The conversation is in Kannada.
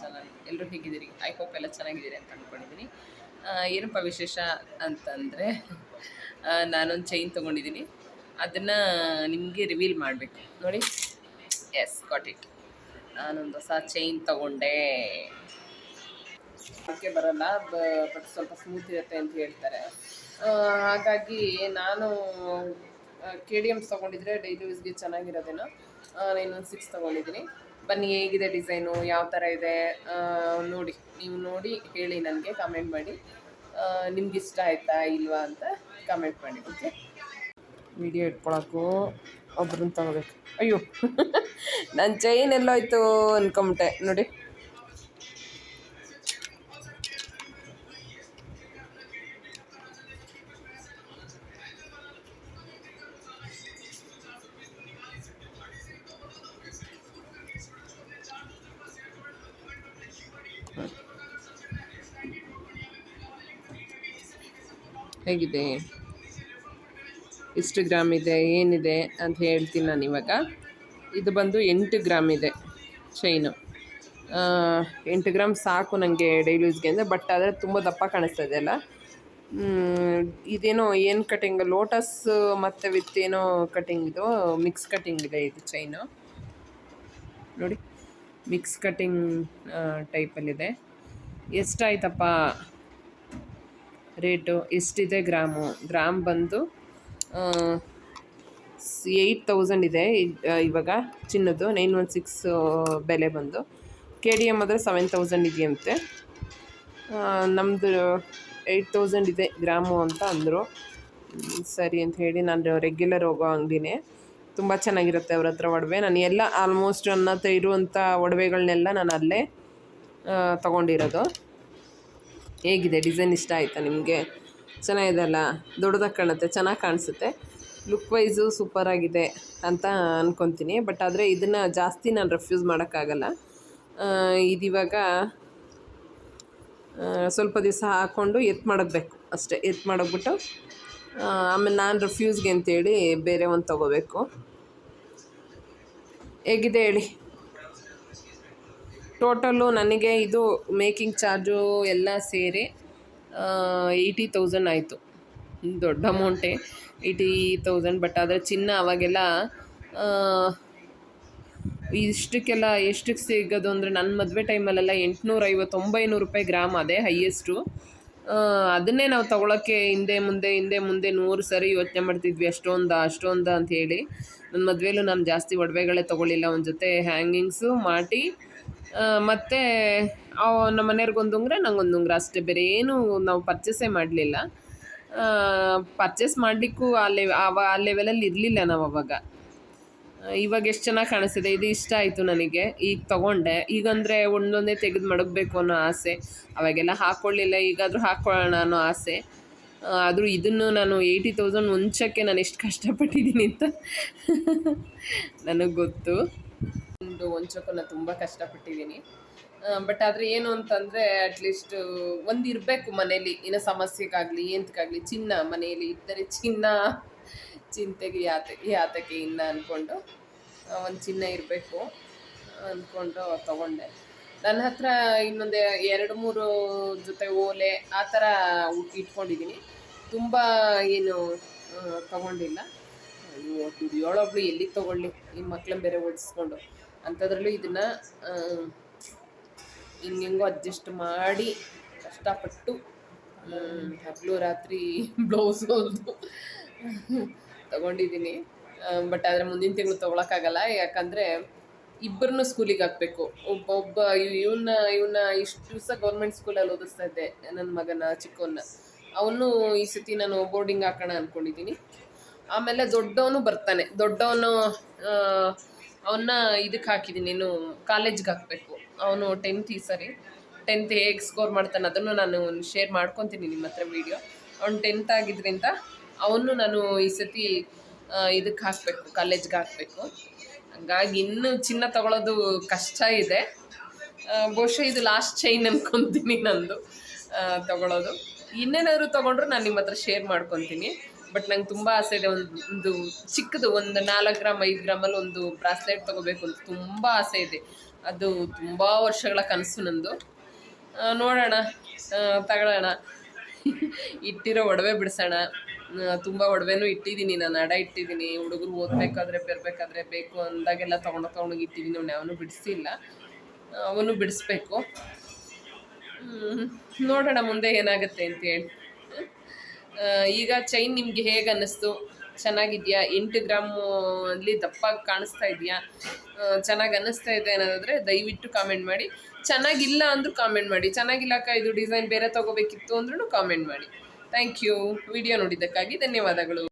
ಚಾನಲ್ ಎಲ್ಲರೂ ಹೇಗಿದ್ದೀರಿ? ಐ ಹೋಪ್ ಎಲ್ಲ ಚೆನ್ನಾಗಿದ್ದೀರಿ ಅಂತ ಅಂದ್ಕೊಂಡಿದ್ದೀನಿ ಏನಪ್ಪ ವಿಶೇಷ ಅಂತಂದರೆ ನಾನೊಂದು ಚೈನ್ ತೊಗೊಂಡಿದ್ದೀನಿ ಅದನ್ನು ನಿಮಗೆ ರಿವೀಲ್ ಮಾಡಬೇಕು. ನೋಡಿ. ಎಸ್ ಗಾಟ್ ಇಟ್ ನಾನೊಂದು ಹೊಸ ಚೈನ್ ತೊಗೊಂಡೆ. ಅದಕ್ಕೆ ಬರಲ್ಲ. ಬಟ್ ಸ್ವಲ್ಪ ಸ್ಮೂತ್ ಇರುತ್ತೆ ಅಂತ ಹೇಳ್ತಾರೆ. ಹಾಗಾಗಿ ನಾನು ಕೆ ಡಿ ಎಮ್ಸ್ ತೊಗೊಂಡಿದ್ರೆ ಡೈಲಿ ಯೂಸ್ಗೆ ಚೆನ್ನಾಗಿರೋದೇನೋ ನಾನೊಂದು ಸಿಕ್ಸ್ ತೊಗೊಂಡಿದ್ದೀನಿ ಬನ್ನಿ ಹೇಗಿದೆ ಡಿಸೈನು ಯಾವ ಥರ ಇದೆ? ನೋಡಿ ನೀವು ನೋಡಿ ಹೇಳಿ ನನಗೆ ಕಮೆಂಟ್ ಮಾಡಿ. ನಿಮ್ಗೆ ಇಷ್ಟ ಆಯ್ತಾ ಇಲ್ವಾ ಅಂತ ಕಮೆಂಟ್ ಮಾಡಿ ಓಕೆ ವಿಡಿಯೋ ಇಟ್ಕೊಳಕ್ಕೂ ಒಬ್ರನ್ನ ತಗೋಬೇಕು. ಅಯ್ಯೋ. ನನ್ನ ಚೈನ್ ಎಲ್ಲೋಯ್ತು ಅನ್ಕೊಂಬಿಟ್ಟೆ ನೋಡಿ. ಹೇಗಿದೆ? ಇಷ್ಟು ಗ್ರಾಮ್ ಇದೆ? ಏನಿದೆ ಅಂತ ಹೇಳ್ತೀನಿ ನಾನು ಇವಾಗ. ಇದು ಬಂದು ಎಂಟು ಗ್ರಾಮ್ ಇದೆ ಚೈನು ಎಂಟು ಗ್ರಾಮ್ ಸಾಕು ನನಗೆ ಡೈಲಿ ಯೂಸ್ಗೆ ಅಂದರೆ ಬಟ್ ಆದರೆ ತುಂಬ ದಪ್ಪ ಕಾಣಿಸ್ತಾ ಇದೆ ಅಲ್ಲ? ಇದೇನೋ ಏನು ಕಟಿಂಗ್ ಲೋಟಸ್ ಮತ್ತು ವಿತ್ ಏನೋ ಕಟಿಂಗ್ ಇದು ಮಿಕ್ಸ್ ಕಟಿಂಗ್ ಇದೆ ಇದು ಚೈನು ನೋಡಿ. ಮಿಕ್ಸ್ ಕಟ್ಟಿಂಗ್ ಟೈಪಲ್ಲಿದೆ. ಎಷ್ಟಾಯ್ತಪ್ಪ? ರೇಟು? ಎಷ್ಟಿದೆ ಗ್ರಾಮು? ಗ್ರಾಮ್ ಬಂದು ಏಯ್ಟ್ ತೌಸಂಡ್ ಇದೆ. ಇವಾಗ ಚಿನ್ನದ್ದು. ನೈನ್ ಒನ್ ಸಿಕ್ಸ್ ಬೆಲೆ ಬಂದು. ಕೆ ಡಿ ಎಂ ಆದರೆ ಸೆವೆನ್ ತೌಸಂಡ್ ಇದೆಯಂತೆ. ನಮ್ಮದು ಏಯ್ಟ್ ತೌಸಂಡ್ ಇದೆ ಗ್ರಾಮು ಅಂತ ಅಂದರು. ಸರಿ ಅಂತ ಹೇಳಿ ನಾನು ರೆಗ್ಯುಲರ್ ಹೋಗೋ ಅಂಗಡಿನೇ ತುಂಬ ಚೆನ್ನಾಗಿರುತ್ತೆ ಅವ್ರ ಹತ್ರ ಒಡವೆ. ನಾನು ಎಲ್ಲ ಆಲ್ಮೋಸ್ಟ್ ನನ್ನ ಹತ್ರ ಇರುವಂಥ ಒಡವೆಗಳನ್ನೆಲ್ಲ ನಾನು ಅಲ್ಲೇ ತಗೊಂಡಿರೋದು. ಹೇಗಿದೆ? ಡಿಸೈನ್ ಇಷ್ಟ ಆಯಿತಾ ನಿಮಗೆ? ಚೆನ್ನಾಗಿದೆಲ್ಲ ದೊಡ್ಡದಾಗಿ ಕಾಣುತ್ತೆ, ಚೆನ್ನಾಗಿ ಕಾಣಿಸುತ್ತೆ. ಲುಕ್ ವೈಸು ಸೂಪರಾಗಿದೆ ಅಂತ ಅಂದ್ಕೊತೀನಿ ಬಟ್ ಆದರೆ ಇದನ್ನು ಜಾಸ್ತಿ ನಾನು ರೆಫ್ಯೂಸ್ ಮಾಡೋಕ್ಕಾಗಲ್ಲ. ಇದಿವಾಗ ಸ್ವಲ್ಪ ದಿವಸ ಹಾಕ್ಕೊಂಡು ಎತ್ ಮಾಡಬೇಕು ಅಷ್ಟೇ, ಎತ್ತು ಮಾಡೋಗ್ಬಿಟ್ಟು ಆಮೇಲೆ ನಾನು ರಿಫ್ಯೂಸ್ಗೆ ಅಂತೇಳಿ ಬೇರೆ ಒಂದು ತಗೋಬೇಕು. ಹೇಗಿದೆ ಹೇಳಿ? ಟೋಟಲ್ಲು ನನಗೆ ಇದು ಮೇಕಿಂಗ್ ಚಾರ್ಜು ಎಲ್ಲ ಸೇರಿ ಏಯ್ಟಿ ತೌಸಂಡ್ ಆಯಿತು. ದೊಡ್ಡ ಅಮೌಂಟೇ ಏಯ್ಟಿ ತೌಸಂಡ್ ಬಟ್ ಆದರೆ ಚಿನ್ನ ಅವಾಗೆಲ್ಲ ಇಷ್ಟಕ್ಕೆಲ್ಲ ಎಷ್ಟಕ್ಕೆ ಸಿಗೋದು ಅಂದರೆ ನನ್ನ ಮದುವೆ ಟೈಮಲ್ಲೆಲ್ಲ ಎಂಟುನೂರ ಐವತ್ತು ಒಂಬೈನೂರು ರೂಪಾಯಿ ಗ್ರಾಮ್ ಅದೇ ಹೈಯೆಸ್ಟು ಅದನ್ನೇ ನಾವು ತಗೊಳ್ಳೋಕ್ಕೆ ಹಿಂದೆ ಮುಂದೆ ಹಿಂದೆ ಮುಂದೆ ನೂರು ಸರಿ ಯೋಚನೆ ಮಾಡ್ತಿದ್ವಿ ಅಷ್ಟೊಂದ ಅಷ್ಟೊಂದ ಅಂತ ಹೇಳಿ. ನನ್ನ ಮದುವೆಲೂ ನಾನು ಜಾಸ್ತಿ ಒಡವೆಗಳೇ ತೊಗೊಳ್ಳಿಲ್ಲ ಒಂದು ಜೊತೆ ಹ್ಯಾಂಗಿಂಗ್ಸು ಮಾಡಿ ಆ, ಮತ್ತು ನಮ್ಮ ಮನೆಯವ್ರಿಗೊಂದು ಉಂಗ್ರೆ ನಂಗೊಂದು ಉಂಗ್ರೆ ಅಷ್ಟೇ ಬೇರೆ ಏನು ನಾವು ಪರ್ಚೇಸೇ ಮಾಡಲಿಲ್ಲ. ಪರ್ಚೇಸ್ ಮಾಡಲಿಕ್ಕೂ ಆ ಲೆವ್ ಆ ಲೆವೆಲಲ್ಲಿ ಇರಲಿಲ್ಲ ನಾವು ಅವಾಗ. ಇವಾಗ ಎಷ್ಟು ಚೆನ್ನಾಗಿ ಕಾಣಿಸ್ತಿದೆ? ಇದು ಇಷ್ಟ ಆಯಿತು ನನಗೆ. ಈಗ ತೊಗೊಂಡೆ. ಈಗಂದರೆ ಒಂದೊಂದೇ ತೆಗೆದು ಮಡಗಬೇಕು ಅನ್ನೋ ಆಸೆ. ಅವಾಗೆಲ್ಲ ಹಾಕ್ಕೊಳ್ಳಿಲ್ಲ ಈಗಾದರೂ ಹಾಕ್ಕೊಳ್ಳೋಣ ಅನ್ನೋ ಆಸೆ. ಆದರೂ ಇದನ್ನು ನಾನು ಏಯ್ಟಿ ತೌಸಂಡ್ ಮುಂಚಕ್ಕೆ ನಾನು ಎಷ್ಟು ಕಷ್ಟಪಟ್ಟಿದ್ದೀನಿ ಅಂತ ನನಗೆ ಗೊತ್ತು. ಒಂದು ಹೊಂಚೋಕ್ಕೂ ನಾನು ತುಂಬ ಕಷ್ಟಪಟ್ಟಿದ್ದೀನಿ. ಬಟ್ ಆದರೆ ಏನು ಅಂತಂದರೆ ಅಟ್ಲೀಸ್ಟ್ ಒಂದು ಇರಬೇಕು ಮನೇಲಿ. ಏನೋ ಸಮಸ್ಯೆಗಾಗಲಿ ಎಂತಕ್ಕಾಗಲಿ ಚಿನ್ನ ಮನೆಯಲ್ಲಿ ಇದ್ದರೆ ಚಿನ್ನ. ಚಿಂತೆಗೆ ಯಾತೆ, ಯಾತಕ್ಕೆ ಇನ್ನ ಅಂದ್ಕೊಂಡು ಒಂದು ಚಿನ್ನ ಇರಬೇಕು ಅಂದ್ಕೊಂಡು ತಗೊಂಡೆ. ನನ್ನ ಹತ್ರ ಇನ್ನೊಂದು ಎರಡು ಮೂರು ಜೊತೆ ಓಲೆ ಆ ಥರ ಇಟ್ಕೊಂಡಿದ್ದೀನಿ ತುಂಬ ಏನು ತಗೊಂಡಿಲ್ಲ. ಏಳೊಬ್ಳು ಎಲ್ಲಿಗೆ ತೊಗೊಳ್ಳಿ ಈ ಮಕ್ಳನ್ನ ಬೇರೆ ಓಡಿಸ್ಕೊಂಡು. ಅಂಥದ್ರಲ್ಲೂ ಇದನ್ನು ಹಿಂಗೆಂಗೋ ಅಡ್ಜಸ್ಟ್ ಮಾಡಿ ಕಷ್ಟಪಟ್ಟು ಹಗ್ಲು ರಾತ್ರಿ ಬ್ಲೌಸ್ ಹೊಲ್ದು. ತಗೊಂಡಿದ್ದೀನಿ. ಬಟ್ ಆದರೆ ಮುಂದಿನ ತಿಂಗಳು ತೊಗೊಳಕ್ಕಾಗಲ್ಲ. ಯಾಕಂದರೆ ಇಬ್ಬರನ್ನೂ ಸ್ಕೂಲಿಗೆ ಹಾಕಬೇಕು. ಒಬ್ಬ ಒಬ್ಬ ಇವನ್ನ ಇವನ್ನ ಇಷ್ಟು ದಿವಸ ಗೌರ್ಮೆಂಟ್ ಸ್ಕೂಲಲ್ಲಿ ಓದಿಸ್ತಾ ಇದ್ದೆ ನನ್ನ ಮಗನ ಚಿಕ್ಕವನ್ನ ಅವನು ಈ ಸತಿ ನಾನು ಬೋರ್ಡಿಂಗ್ ಹಾಕೋಣ ಅಂದ್ಕೊಂಡಿದ್ದೀನಿ ಆಮೇಲೆ ದೊಡ್ಡವನು ಬರ್ತಾನೆ. ದೊಡ್ಡವನು ಅವನ್ನ ಇದಕ್ಕೆ ಹಾಕಿದ್ದೀನಿ ಇನ್ನು ಕಾಲೇಜ್ಗೆ ಹಾಕಬೇಕು. ಅವನು ಟೆಂತ್ ಈ ಸರಿ. ಟೆಂತ್ ಹೇಗೆ ಸ್ಕೋರ್ ಮಾಡ್ತಾನೆ, ಅದನ್ನು ನಾನು ಶೇರ್ ಮಾಡ್ಕೊತೀನಿ ನಿಮ್ಮ ಹತ್ರ ವೀಡಿಯೋ ಅವ್ನು ಟೆಂತ್ ಆಗಿದ್ರಿಂದ ಅವನು ನಾನು ಈ ಸತಿ ಇದಕ್ಕೆ ಹಾಕಬೇಕು, ಕಾಲೇಜ್ಗೆ ಹಾಕಬೇಕು. ಹಂಗಾಗಿ ಇನ್ನೂ ಚಿನ್ನ ತಗೊಳ್ಳೋದು ಕಷ್ಟ ಇದೆ. ಬಹುಶಃ ಇದು ಲಾಸ್ಟ್ ಚೈನ್ ಅಂದ್ಕೊತೀನಿ ನಂದು ತಗೊಳ್ಳೋದು ಇನ್ನೇನಾದ್ರು ತೊಗೊಂಡ್ರು ನಾನು ನಿಮ್ಮ ಹತ್ರ ಶೇರ್ ಮಾಡ್ಕೊತೀನಿ. ಬಟ್ ನಂಗೆ ತುಂಬ ಆಸೆ ಇದೆ ಒಂದು ಒಂದು ಚಿಕ್ಕದು, ಒಂದು ನಾಲ್ಕು ಗ್ರಾಮ್, ಐದು ಗ್ರಾಮಲ್ಲಿ ಒಂದು ಬ್ರಾಸ್ಲೆಟ್ ತೊಗೋಬೇಕು ಅಂತ ತುಂಬ ಆಸೆ ಇದೆ. ಅದು ತುಂಬ ವರ್ಷಗಳ ಕನಸು ನಂದು. ನೋಡೋಣ ತಗೊಳ್ಳೋಣ. ಇಟ್ಟಿರೋ ಒಡವೆ ಬಿಡಿಸೋಣ. ತುಂಬ ಒಡವೆನೂ ಇಟ್ಟಿದ್ದೀನಿ ನಾನು ಅಡ ಇಟ್ಟಿದ್ದೀನಿ ಹುಡುಗರು ಓದಬೇಕಾದ್ರೆ ಬರಬೇಕಾದ್ರೆ ಬೇಕು ಅಂದಾಗೆಲ್ಲ ತೊಗೊಂಡು ತೊಗೊಂಡೋಗಿ ಇಟ್ಟಿದ್ದೀನಿ ಅವ್ನು ಯಾವನು ಬಿಡಿಸಿಲ್ಲ. ಅವನು ಬಿಡಿಸ್ಬೇಕು. ನೋಡೋಣ ಮುಂದೆ ಏನಾಗುತ್ತೆ ಅಂತೇಳಿ ಹೇಳಿ. ಈಗ ಚೈನ್ ನಿಮಗೆ ಹೇಗೆ ಅನ್ನಿಸ್ತು? ಚೆನ್ನಾಗಿದೆಯಾ? ಎಂಟು ಗ್ರಾಮು ಅಲ್ಲಿ ದಪ್ಪ ಕಾಣಿಸ್ತಾ ಇದೆಯಾ? ಚೆನ್ನಾಗಿ ಅನ್ನಿಸ್ತಾ ಇದೆ ಅನ್ನೋದಾದರೆ ದಯವಿಟ್ಟು ಕಾಮೆಂಟ್ ಮಾಡಿ. ಚೆನ್ನಾಗಿಲ್ಲ ಅಂದರೂ ಕಾಮೆಂಟ್ ಮಾಡಿ. ಚೆನ್ನಾಗಿಲ್ಲ ಅಕ್ಕ, ಇದು ಡಿಸೈನ್ ಬೇರೆ ತೊಗೋಬೇಕಿತ್ತು ಅಂದ್ರೂ ಕಾಮೆಂಟ್ ಮಾಡಿ. ಥ್ಯಾಂಕ್ ಯು ವಿಡಿಯೋ ನೋಡಿದ್ದಕ್ಕಾಗಿ ಧನ್ಯವಾದಗಳು.